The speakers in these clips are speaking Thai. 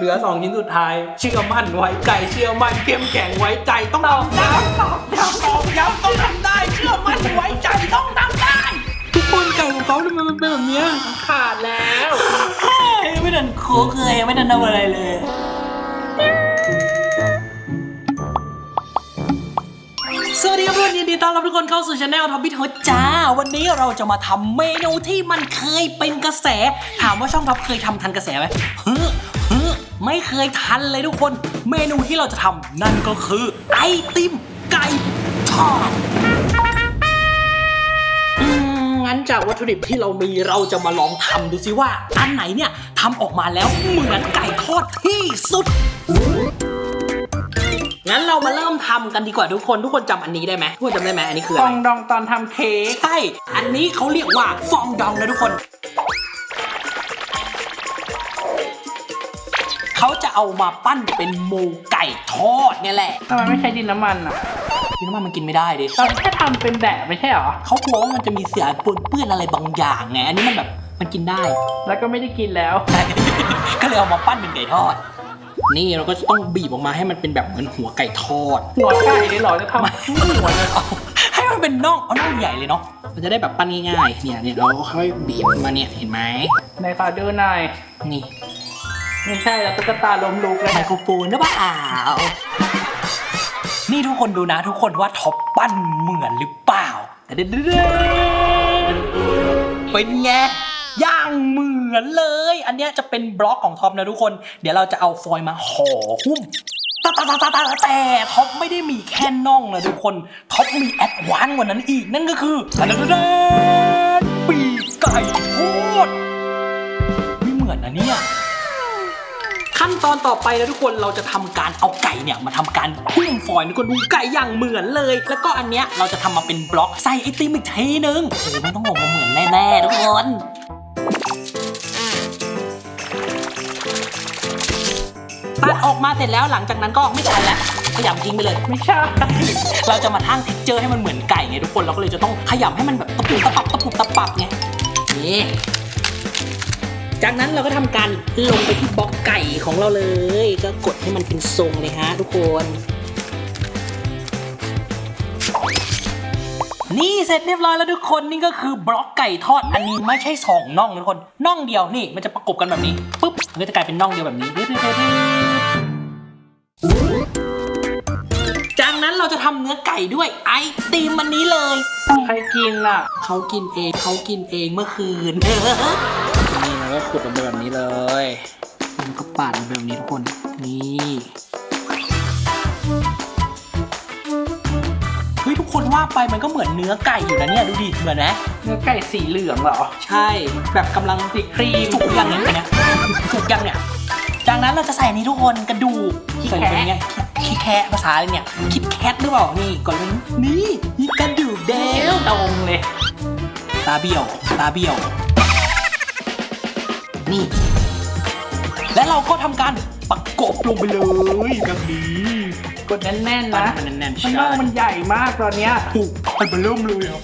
เหลือสองชิ้นสุดท้าย เชื่อมั่นไว้ใจเชื่อมั่นเข้มแข็งไว้ใจต้องทำได้ตอบย้ำตอบย้ำต้องทำได้ เชื่อมั่นไว้ใจต้องทำได้ ทุกคนไก่ของเขาทำไมมันเป็นแบบเนี้ยขาดแล้วยังไม่ทันโคกเลยยังไม่ทันทำอะไรเลยสวัสดีครับเพื่อนยินดีต้อนรับทุกคนเข้าสู่ช anel ท็อปปี้ทจ้า วันนี้เราจะมาทำเมนูที่มันเคยเป็นกระแส ถามว่าช่องท็อปเคยทำทันกระแสไหมเฮ้อเฮ้อ ไม่เคยทันเลยทุกคน เมนูที่เราจะทำนั่นก็คือ ไอติมไก่ทอดอืมงั้นจากวัตถุดิบที่เรามีเราจะมาลองทำดูซิว่า อันไหนเนี่ยทำออกมาแล้วเหมือนไก่ทอดที่สุดงั้นเรามาเริ่มทำกันดีกว่าทุกคนทุกคนจำอันนี้ได้ไหมทุกคนจำได้ไหมอันนี้คือฟอะอไรงดองตอนทำเค้กใช่ อันนี้เขาเรียกว่าฟองดองนะทุกคน เขาจะเอามาปั้นเป็นโมไก่ทอดเนี่ยแหละทำไมไม่ใช้ดินน้ำมันอะคิดว่ามันกินไม่ได้ดิตอนแค่ทำเป็นแบบไม่ใช่เหรอเขากลัวว่ามันจะมีเสียปนเปื้อนอะไรบางอย่างไงอันนี้มันแบบมันกินได้ แล้วก็ไม่ได้กินแล้ว ก็เลยเอามาปั้นเป็นไก่ทอด นี่เราก็จะต้องบีบออกมาให้มันเป็นแบบเหมือนหัวไก่ทอด หัวไก่เลยเหรอจะทำทั้งหัวเลยเอาให้มันเป็นน่องเอาน่องใหญ่เลยเนาะ มันจะได้แบบปั้นง่ายๆ เนี่ยเนี่ยเราก็ค่อยบีบมาเนี่ยเห็นไหมในขอดูหน่อยนี่ ไม่ใช่แล้วตุ๊กตาล้มลุกเลยไมโครโฟนหรือเปล่านี่ทุกคนดูนะทุกคนว่าท็อปปั้นเหมือนหรือเปล่าแต่เด็ดเป็นไงย่างเหมือนเลย อันเนี้ยจะเป็นบล็อกของท็อปนะทุกคน เดี๋ยวเราจะเอาฟอยล์มาห่อหุ้มตาตาตาตาตาแต่ท็อปไม่ได้มีแค่น่องนะทุกคนท็อปมีแอดวานซ์กว่านั้นอีก นั่นก็คือดดปีกไก่ทอดไม่เหมือนนะเนี่ย ขั้นตอนต่อไปนะทุกคนเราจะทำการเอาไก่เนี่ยมาทำการหุ้มฟอยล์ทุกคนดูไก่อย่างเหมือนเลย แล้วก็อันเนี้ยเราจะทำมาเป็นบล็อกใส่ไอติมอีกทีนึงโอ้โหมันต้องออกมาเหมือนแน่ๆทุกคนตัดออกมาเสร็จแล้วหลังจากนั้นก็ไม่ใช่แล้วขยำทิ้งไปเลยไม่ใช่เราจะมาทั้งเท็กเจอร์ให้มันเหมือนไก่ไงทุกคนเราก็เลยจะต้องขยำให้มันแบบตะปุบตะปับตะปุบตะปับไงนี่ จากนั้นเราก็ทำการลงไปที่บล็อกไก่ของเราเลย ก็กดให้มันเป็นทรงเลยฮะทุกคน นี่เสร็จเรียบร้อยแล้วทุกคนนี่ก็คือบล็อกไก่ทอดอันนี้ไม่ใช่สองน่องทุกคนน่องเดียวนี่มันจะประกบกันแบบนี้ปุ๊บมันก็จะกลายเป็นน่องเดียวแบบนี้จากนั้นเราจะทำเนื้อไก่ด้วยไอติมมันนี้เลย ใครกินอะ เขากินเองเขากินเองเมื่อคืนเราก็ ขุดออกมาแบบนี้เลยมันก็ปาดออกมาแบบนี้ทุกคน นี่เฮ้ยทุกคนว่าไปมันก็เหมือนเนื้อไก่อยู่นะเนี่ยดูดิเหมือนไหมเนื้อไก่สีเหลืองเหรอ ใช่ แบบกำลังติครีมสุกยังเนี่ยเนี่ยสุกยังเนี่ยจากนั้นเราจะใส่นี้ทุกคนกระดูกขี้ใส่แคะเป็นไงขี้แคะภาษาอะไรเนี่ยคิดแคทหรือเปล่านี่ก่อนเลยนี่นี่กระดูกแดเองวตรงเลย ตาเบี้ยว ตาเบี้ยว นี่ และเราก็ทำการประกบลงไปเลยแบบนี้กดแน่นๆนะมันแน่นๆมันใช่น่องมันใหญ่มากตอนเนี้ยถูกไปเริ่มเลยครับ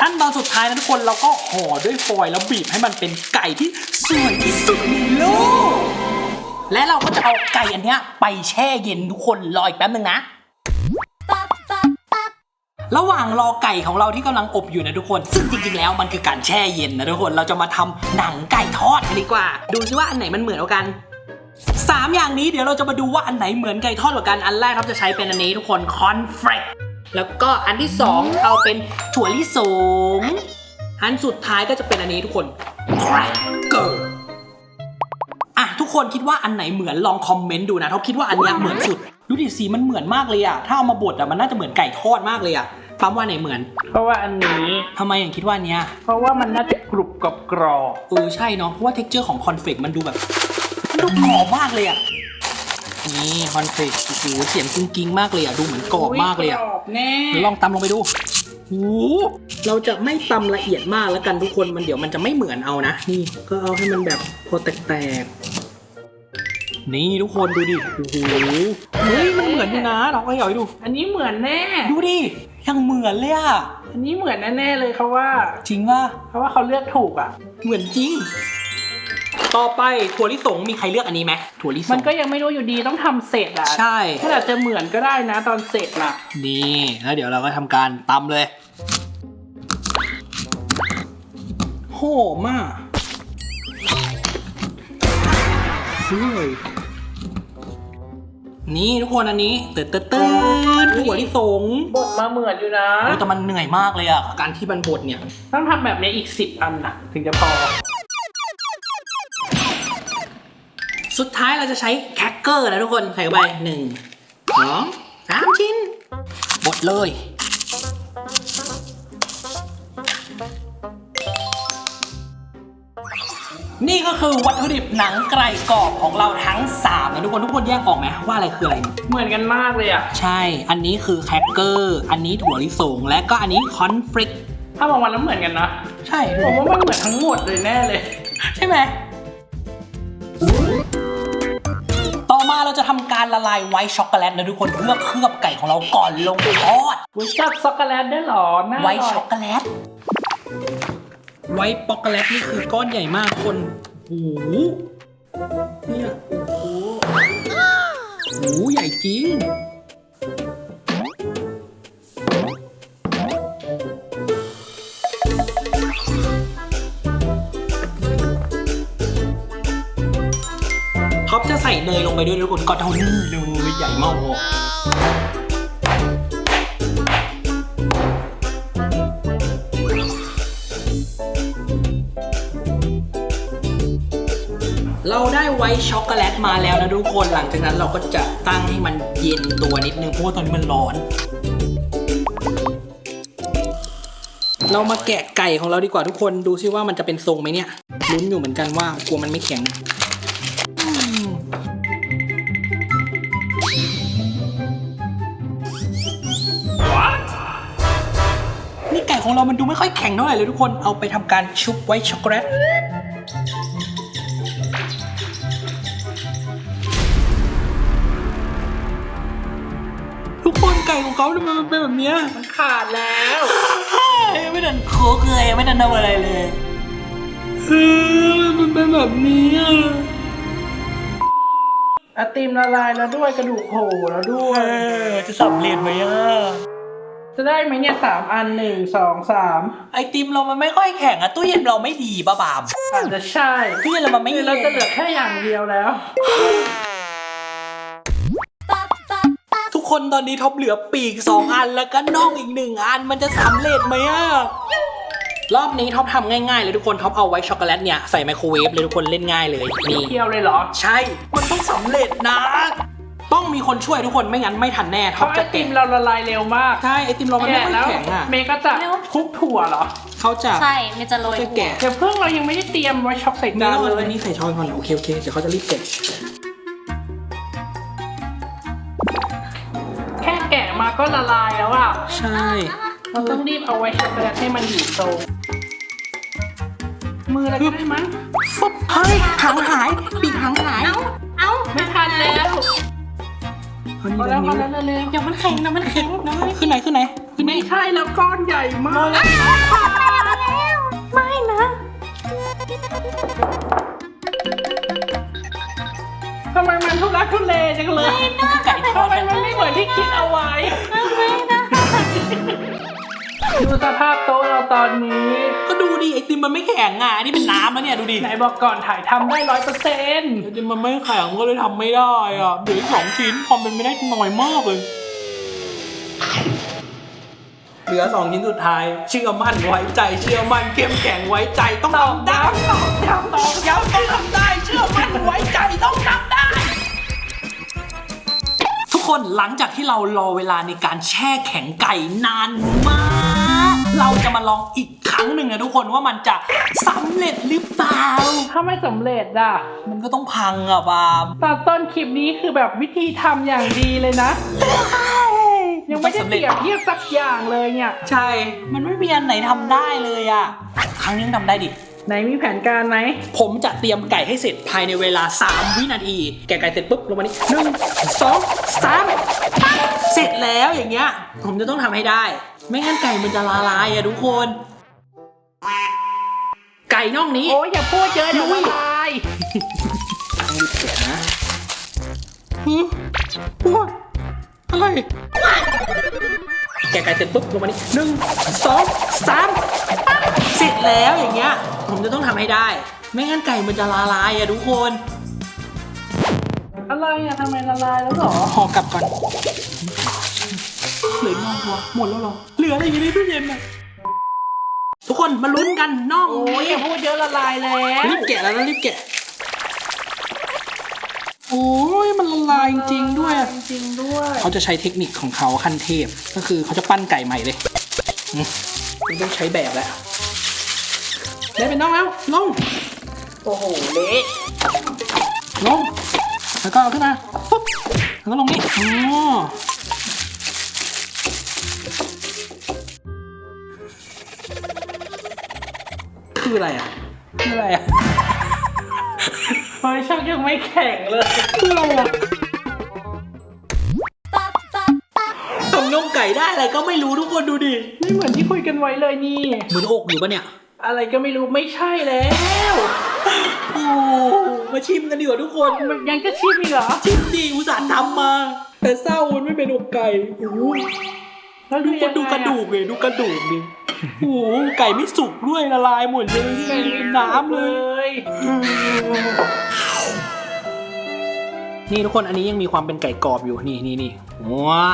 ขั้นตอนสุดท้ายนะทุกคนเราก็ห่อด้วยฟอยล์แล้วบีบให้มันเป็นไก่ที่สวยที่สุดในโลกและเราก็จะเอาไก่อันเนี้ยไปแช่เย็นทุกคนรออีกแป๊บนึงนะ ระหว่างรอไก่ของเราที่กำลังอบอยู่นะทุกคน ซึ่งจริงๆแล้วมันคือการแช่เย็นนะทุกคนเราจะมาทำหนังไก่ทอดกันดีกว่า ดูซิว่าอันไหนมันเหมือนกันสามอย่างนี้เดี๋ยวเราจะมาดูว่าอันไหนเหมือนไก่ทอดกว่ากันอันแรกครับจะใช้เป็นอันนี้ทุกคนคอนเฟรกแล้วก็อันที่สองเอาเป็นถั่วลิสงอันสุดท้ายก็จะเป็นอันนี้ทุกคนแครกเกอร์อะทุกคนคิดว่าอันไหนเหมือนลองคอมเมนต์ดูนะเขาคิดว่าอันนี้เหมือนสุดดูดิสีมันเหมือนมากเลยอะถ้าเอามาบดอะมันน่าจะเหมือนไก่ทอดมากเลยอะ ปั๊มว่าไหนเหมือน เพราะว่าอันนี้ ทำไมอย่างคิดว่าอันเนี้ยเพราะว่ามันน่าจะกรุบกับกรอบเออใช่เนาะ เพราะว่าเท็กเจอร์ของคอนเฟกมันดูแบบ มันดูกรอบมากเลยอะนี่คอนเฟกโอ้โหเสียงกุ้งกิ้งมากเลยอะดูเหมือนกรอบมากเลยอะกรอบแน่เดี๋ยวลองตำลงไปดูโอ้โหเราจะไม่ตำละเอียดมากแล้วกันทุกคน มันเดี๋ยวมันจะไม่เหมือนเอานะ นี่ ก็เอาให้มันแบบพอแตกๆ นี่ทุกคนดูดิ โอ้โห เฮ้ยมันเหมือนอยู่นะลองเอาหย่อยดู อันนี้เหมือนแน่ ดูดิ ยังเหมือนเลยอะอันนี้เหมือนแน่ๆเลยเขาว่า จริงว่าเพราะว่าเขาเลือกถูกอะ เหมือนจริง ต่อไปถั่วลิสงมีใครเลือกอันนี้ไหมถั่วลิสงมันก็ยังไม่รู้อยู่ดีต้องทำเสร็จอะใช่มันอาจจะเหมือนก็ได้นะตอนเสร็จน่ะ นี่แล้วเดี๋ยวเราก็ทำการตำเลยโหมากเฮ้ย นี่ทุกคนอันนี้เติร์ดเติร์ดเติร์ดถั่วลิสงบดมาเหมือนอยู่นะ โอ้แต่มันเหนื่อยมากเลยอะการที่มันบดเนี่ย ต้องทำแบบนี้อีกสิบอันนะถึงจะพอ สุดท้ายเราจะใช้แครกเกอร์นะทุกคนใส่เข้าไปหนึ่งสองสามชิ้น บดเลย นี่ก็คือวัตถุดิบหนังไก่กรอบของเราทั้ง3นะทุกคนทุกคนแยกออกไหมว่าอะไรคืออะไร เหมือนกันมากเลยอะ ใช่ อันนี้คือแครกเกอร์ อันนี้ถั่วลิสง และก็อันนี้คอนฟลิกถ้ามองวันแล้วเหมือนกันนะ ใช่ผมว่ามันเหมือนทั้งหมดเลยแน่เลย ใช่ไหมต่อมาเราจะทำการละลายไวท์ช็อกโกแลตนะทุกคนเพื่อเคลือบไก่ของเราก่อนลงทอดรู้จักช็อกโกแลตได้วยเหรอน่าอไวร่อยท์ช็อกโกแลต ไวท์ช็อกโกแลตนี่คือก้อนใหญ่มากคนโอ้โหเนี่ยโอ้โหโอ้โหใหญ่จริง ท็อปจะใส่เนยลงไปด้วยทุกคนก็เท่านี้เลยใหญ่มาก เราได้ไวท์ช็อกโกแลตมาแล้วนะทุกคนหลังจากนั้นเราก็จะตั้งให้มันเย็นตัวนิดนึงเพราะว่าตอนนี้มันร้อน เรามาแกะไก่ของเราดีกว่าทุกคนดูซิว่ามันจะเป็นทรงไหมเนี่ยลุ้นอยู่เหมือนกันว่ากลัวมันไม่แข็งนี่ไก่ของเรามันดูไม่ค่อยแข็งเท่าไหร่เลยทุกคนเอาไปทำการชุบไวท์ช็อกโกแลต ของเขาทำไมมันเป็นแบบเนี้ยมันขาดแล้วยังไม่ทันโคกเลยยังไม่ทันทำอะไรเลยเออมันเป็นแบบนี้อะไอติมละลายแล้วด้วยกระดูกโผล่แล้วด้วยจะสำเร็จไหมอะจะได้ไหมเนี่ยสามอันหนึ่งสองสามไอติมเรามันไม่ค่อยแข็งอะตู้เย็นเราไม่ดีป่ะบามอาจจะใช่ตู้เย็นเรามันไม่คือเราจะเหลือแค่อย่างเดียวแล้ว คนตอนนี้ท็อปเหลือปีกสองอันแล้วก็น่องอีกหนึ่งอันมันจะสำเร็จไหมอะรอบนี้ท็อปทำง่ายๆเลยทุกคนท็อปเอาไว้ช็อกโกแลตเนี่ยใส่ไมโครเวฟเลยทุกคนเล่นง่ายเลยนี่เที่ยวเลยเหรอ ใช่ มันต้องสำเร็จนะ ต้องมีคนช่วยทุกคนไม่งั้นไม่ทันแน่เพท็อปราะไอจะติแกะมเราละลายเร็วมากใช่ไอติมเรามันไม่แกะค่อยแล้วแข็งอะเมย์ก็จะคลุกถั่วเหรอเขาจะใช่มันจะโรยจะถั่วแกะเดี๋ยวเพิ่งเรายังไม่ได้เตรียมไว้ช็อกใส่นี่จานเราเลอัยนนี้ใส่ช้อนก่อนเหรอโอเคโอเคเดี๋ยวเขาจะรีบเก็บ กะมาก็ละลายแล้วอะ ใช่ เราต้องรีบเอาไว้ช็อกโกแลตให้มันอยู่ทรงมือเราก็ได้มั้งฟุบเฮ้ยหางหายปีกหางหาย เอ้าเอ้าไม่ทันแล้วพอพอดีแล้วพนิ้อวแล้วเร็วเดี๋ยวมันแข็งเดี๋ยวมันแข็งเดี๋ยวมันขึ้นไหนขึ้นไหนขึ้นๆนี่ไม่ใช่แล้วก้อนใหญ่มากไม่นะทำไมมันทุลักทุเลจังเลยไก่ ทอทำดไมมันไม่เหมือนที่คิดเอาไว้ ไม่นะดูสภาพโต๊ะเราตอนนี้ ก็ดูดิไอติมมันไม่แข็งอะอันนี่เป็นน้ำแล้วเนี่ยดูดิไหนบอกก่อนถ่ายทำได้ร้อยเปอร์เซ็นต์ไอติมมันไม่แข็งก็เลยทำไม่ได้อะเหลืออีกสองชิ้นความเป็นไม่ได้น้อยมากเลย เหลือสองชิ้นสุดท้ายเชื่อมั่นไว้ใจเชื่อมั่นเข้มแข็งไว้ใจต้องตอบทำได้ย้ำตอบย้ำตอบย้ำต้องทำได้ เชื่อมั่นไว้ใจต้องทำได้ ทุกคนหลังจากที่เรารอเวลาในการแช่แข็งไก่นานมาก เราจะมาลองอีกครั้งหนึ่งนะทุกคนว่ามันจะสำเร็จหรือเปล่า ถ้าไม่สำเร็จอะมันก็ต้องพังอะบามตอนต้นคลิปนี้คือแบบวิธีทำอย่างดีเลยนะ ยังไม่ได้เปรียบเทียบสักอย่างเลยเนี่ย ใช่ มันไม่มีอันไหนทำได้เลยอะครั้งนี้ทำได้ดิ ไหนมีแผนการไหม ผมจะเตรียมไก่ให้เสร็จภายในเวลา 3 วินาที แกะไก่เสร็จปุ๊บลงมานี่หนึ่งสองสามเสร็จแล้วอย่างเงี้ย ผมจะต้องทำให้ได้ ไม่งั้นไก่มันจะละลายอะทุกคน ไก่น่องนี้ โอ้ยอย่าพูดเยอะเดี๋ยวละลาายต้องรีบแกะนะหือว้าอะไร แกะไก่เสร็จปุ๊บลงมานี่หนึ่งสองสามปั๊บ เสร็จแล้วอย่างเงี้ย ผมจะต้องทำให้ได้ ไม่งั้นไก่มันจะละลายอะทุกคนอะไรอะทำไมละลายแล้วเหรอห่อกลับก่อนเหลือน่องวะหมดแล้วเหรอ เหลืออะไรอยู่ในตู้เย็นอะทุกคนมาลุ้นกันน่องโอ้ยอย่าพูดเยอะละลายแล้วรีบแกะแล้วนะรีบแกะโอ้ยมันละลายจริงๆด้วยจริงๆด้วย เขาจะใช้เทคนิคของเขาขั้นเทพ ก็คือเขาจะปั้นไก่ใหม่เลยอืมคุณต้องใช้แบบแล้ว ได้เป็นน้องแล้ว ลง โอ้โหเละลง แล้วก็เอาขึ้นมาปุ๊บแล้วก็ลงนี่อ๋อคืออะไรอะ คืออะไรอะเฮ้ยช่างยังไม่แข็งเลยคืออะไรอะทำน่องไก่ได้อะไรก็ไม่รู้ทุกคนดูดิ ไม่เหมือนที่คุยกันไว้เลยนี่ เหมือนอกอยู่ปะเนี่ย อะไรก็ไม่รู้ไม่ใช่แล้วโอ้มาชิมกันดีกว่าทุกคนมันยังจะชิมอีกเหรอ ชิมดีอุตส่าห์ทำมา แต่เศร้ามันไม่เป็นอกไก่โอ้โหแล้วดูยังไงดูกระดูกเลยดูกระดูกดิโอ้โหไก่ไม่สุกด้วยละลายหมดเลยเป็นน้ำเลยยนี่ทุกคนอันนี้ยังมีความเป็นไก่กรอบอยู่นี่นี่นี่ว้า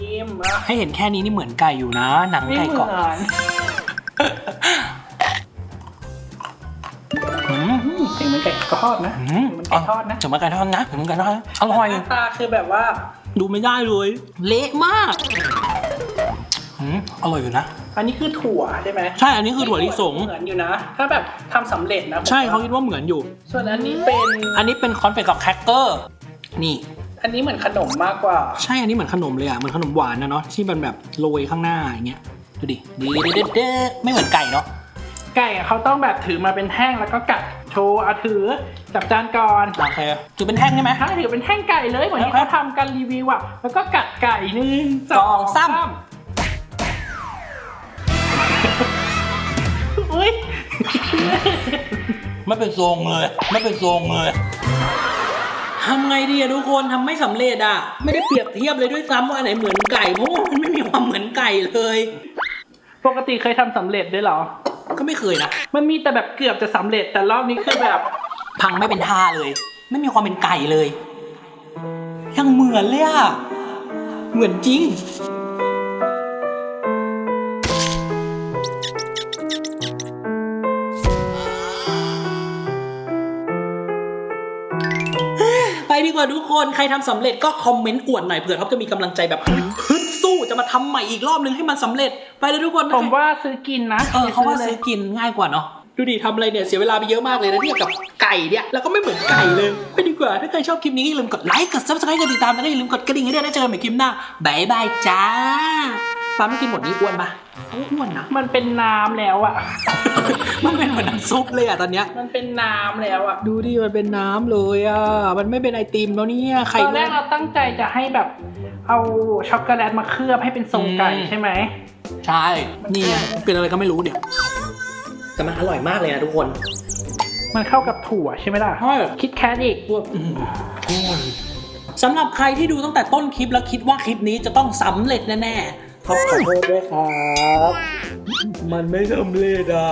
ชิมอะให้เห็นแค่นี้นี่เหมือนไก่อยู่นะ หนังไม่ไก่เหกรอบ มือนอืมถึงเหมือนไก่ทอดนะอืมถึงเหมือนไก่ทอดนะ ถึงมันไก่ทอดนะถึงมันไก่ทอดนะอร่อย หน้าตาคือแบบว่าดูไม่ได้เลย เละมากอืมอร่อยอยู่นะ อันนี้คือถั่วใช่ไหมใช่อันนี้คือถั่วลิสง เหมือนอยู่นะ ถ้าแบบทำสำเร็จนะผมใช่เขาคิดว่าเหมือนอยู่ ส่วนอันนี้เป็น อันนี้เป็นคอนเฟกกับแครกเกอร์ นี่ อันนี้เหมือนขนมมากกว่า ใช่อันนี้เหมือนขนมเลยอะ เหมือนขนมหวานนะเนาะ ที่มันแบบโรยข้างหน้าอย่างเงี้ย ดูดิดีเด็ดเด็ดไม่เหมือนไก่เนาะ ไก่อะเขาต้องแบบถือมาเป็นแท่งแล้วก็กัด โชว์อะถือจับจานก่อนโอเคถือเป็นแท่งใช่ไหมถ้าถือเป็นแท่งไก่เลยเหมือนที่ครัเขาบทำกันรีวิวอะแล้วก็กัดไก่หนึ่งสองสามอุ้ยไม่เป็นทรงเลย ไม่เป็นทรงเลยทำไงดีอะทุกคนทำไม่สำเร็จอะไม่ได้เปรียบเทียบเลยด้วยซ้ำว่าอันไหนเหมือนไก่เพราะว่ามันไม่มีความเหมือนไก่เลย ปกติเคยทำสำเร็จด้วยเหรอ ก็ไม่เคยนะ มันมีแต่แบบเกือบจะสำเร็จแต่รอบนี้คือแบบพังไม่เป็นท่าเลย ไม่มีความเป็นไก่เลย ยังเหมือนเลยอะเหมือนจริง ไปดีกว่าทุกคน ใครทำสำเร็จก็คอมเมนต์อวดหน่อยเผื่อเขาจะมีกำลังใจแบบฮึดสู้ จะมาทำใหม่อีกรอบนึงให้มันสำเร็จไปเลยทุกคนผมว่าซื้อกินนะเออเขาว่าลยซื้อกินง่ายกว่าเนาะดูดิทำอะไรเนี่ยเสียเวลาไปเยอะมากเลยนะเนี่ยกับไก่เนี่ยแล้วก็ไม่เหมือนไก่เลยไปดีกว่าถ้าใครชอบคลิปนี้ก็อย่าลืมกดไลค์กด subscribe กดติดตามแล้วก็อย่าลืมกดกระดิ่งให้ด้วยนะเจอกันใหม่คลิปหน้าบายบายจ้าป้าไม่กินหมดนี้อ้วนปะอ้วนนะมันเป็นน้ำแล้วอะมันเป็นเหมือนน้ำซุปเลยอะตอนเนี้ยมันเป็นน้ำแล้วอะดูดิมันเป็นน้ำเลยอะมันไม่เป็นไอติมแล้วเนี่ยใครตอนแรกเราตั้งใจจะให้แบบ เอาช็อกโกแลตมาเคลือบให้เป็นทรงไก่ใช่ไหม ใช่ นี่ไงเป็นอะไรก็ไม่รู้เดี๋ยวแต่มันอร่อยมากเลยนะทุกคน มันเข้ากับถั่วใช่ไหมล่ะ ใช่ คิดแคทอีกสำหรับใครที่ดูตั้งแต่ต้นคลิปแล้วคิดว่าคลิปนี้จะต้องสำเร็จแน่ๆขอโทษด้วยครับ มันไม่สำเร็จอะ